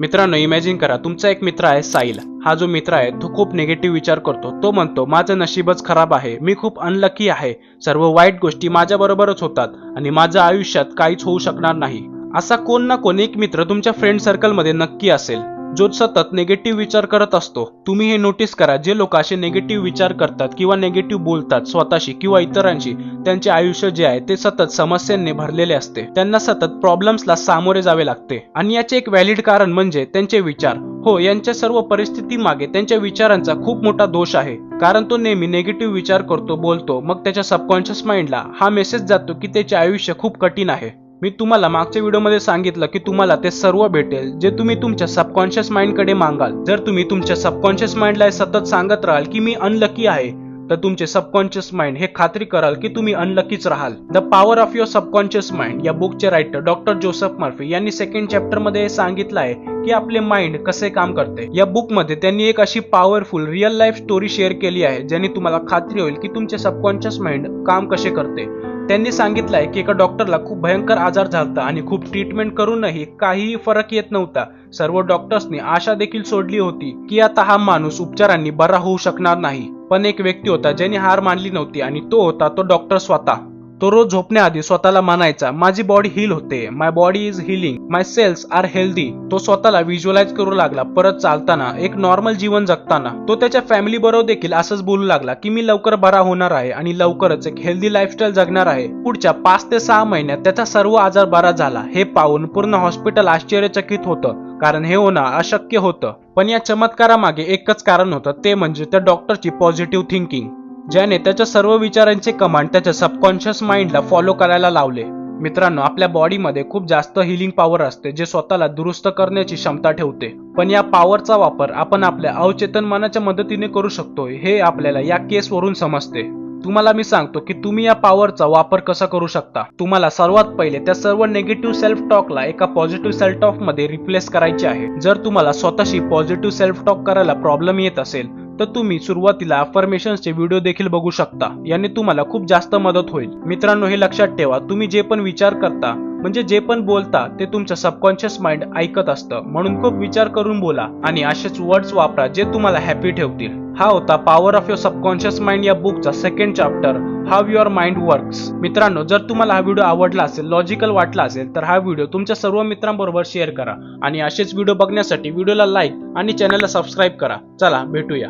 मित्रांनो इमॅजिन करा तुमचा एक मित्र आहे साईल हा जो मित्र आहे तो खूप निगेटिव्ह विचार करतो. तो म्हणतो माझं नशीबच खराब आहे. मी खूप अनलकी आहे. सर्व वाईट गोष्टी माझ्याबरोबरच होतात आणि माझ्या आयुष्यात काहीच होऊ शकणार नाही. असा कोण ना कोण एक मित्र तुमच्या फ्रेंड सर्कलमध्ये नक्की असेल. जो सतत निगेटिव्ह विचार करत असतो तुम्ही हे नोटीस करा. जे लोक असे निगेटिव्ह विचार करतात किंवा निगेटिव्ह बोलतात स्वतःशी किंवा इतरांशी त्यांचे आयुष्य जे आहे ते सतत समस्यांनी भरलेले असते. त्यांना सतत प्रॉब्लेम्सला सामोरे जावे लागते. आणि याचे एक व्हॅलिड कारण म्हणजे त्यांचे विचार. हो यांच्या सर्व परिस्थिती मागे त्यांच्या विचारांचा खूप मोठा दोष आहे. कारण तो नेहमी निगेटिव्ह विचार करतो बोलतो मग त्याच्या सबकॉन्शियस माइंडला हा मेसेज जातो की त्याचे आयुष्य खूप कठीण आहे. मी तुम्हाला मागच्या व्हिडिओमध्ये सांगितलं की तुम्हाला ते सर्व भेटेल जे तुम्ही तुमच्या सबकॉन्शियस माइंडकडे मागाल. जर तुम्ही तुमच्या सबकॉन्शियस माइंडला सतत सांगत राहाल की मी अनलकी आहे तर तुमचे सबकॉन्शियस माइंड हे खात्री कराल की तुम्ही अनलकीच राहाल. The power of your subconscious mind या बुकचे रायटर डॉक्टर जोसेफ मर्फी यांनी सेकंड चॅप्टरमध्ये सांगितलं आहे की आपले माइंड कसे काम करते. या बुकमध्ये त्यांनी एक अशी powerful real life story share केली आहे ज्याने तुम्हाला खात्री होईल की तुमचे सबकॉन्शियस माइंड काम कसे करते. त्यांनी सांगितलंय की एका डॉक्टरला खूप भयंकर आजार झाला आणि खूप ट्रीटमेंट करूनही काहीही फरक येत नव्हता. सर्व डॉक्टर्सनी आशा देखील सोडली होती की आता हा माणूस उपचारांनी बरा होऊ शकणार नाही. पण एक व्यक्ती होता ज्याने हार मानली नव्हती आणि तो होता तो डॉक्टर स्वतः. तो रोज झोपण्याआधी स्वतःला मानायचा माझी बॉडी हील होते. My body is healing my cells are healthy तो स्वतःला व्हिज्युअलाइज करू लागला परत चालताना एक नॉर्मल जीवन जगताना. तो त्याच्या फॅमिली बरोबर देखील असंच बोलू लागला की मी लवकर बरा होणार आहे आणि लवकरच एक हेल्दी लाईफस्टाईल जगणार आहे. पुढच्या पाच ते सहा महिन्यात त्याचा सर्व आजार बरा झाला. हे पाहून पूर्ण हॉस्पिटल आश्चर्यचकित होतं कारण हे होणं अशक्य होतं. पण या चमत्कारामागे एकच कारण होतं ते म्हणजे त्या डॉक्टरची पॉझिटिव्ह थिंकिंग ज्याने त्याच्या सर्व विचारांचे कमांड त्याच्या सबकॉन्शियस माइंडला फॉलो करायला लावले. मित्रांनो आपल्या बॉडीमध्ये खूप जास्त हिलिंग पॉवर असते जे स्वतःला दुरुस्त करण्याची क्षमता ठेवते. पण या पॉवरचा वापर आपण आपल्या अवचेतन मनाच्या मदतीने करू शकतो हे आपल्याला या केसवरून समजते. तुम्हाला मी सांगतो की तुम्ही या पॉवरचा वापर कसा करू शकता. तुम्हाला सर्वात पहिले त्या सर्व निगेटिव्ह सेल्फ टॉकला एका पॉझिटिव्ह सेल्फ टॉकमध्ये रिप्लेस करायचे आहे. जर तुम्हाला स्वतःशी पॉझिटिव्ह सेल्फ टॉक करायला प्रॉब्लेम येत असेल तर तुम्ही सुरुवातीला अफर्मेशनचे व्हिडिओ देखील बघू शकता. याने तुम्हाला खूप जास्त मदत होईल. मित्रांनो हे लक्षात ठेवा तुम्ही जे पण विचार करता म्हणजे जे पण बोलता ते तुमचं सबकॉन्शियस माइंड ऐकत असतं. म्हणून खूप विचार करून बोला आणि असेच वर्ड्स वापरा जे तुम्हाला हॅपी ठेवतील. हा होता power of your subconscious mind या बुकचा second chapter how your mind works मित्रांनो जर तुम्हाला हा व्हिडिओ आवडला असेल लॉजिकल वाटला असेल तर हा व्हिडिओ तुमच्या सर्व मित्रांबरोबर शेअर करा. आणि असेच व्हिडिओ बघण्यासाठी व्हिडिओला लाईक आणि चॅनलला सबस्क्राईब करा. चला भेटूया.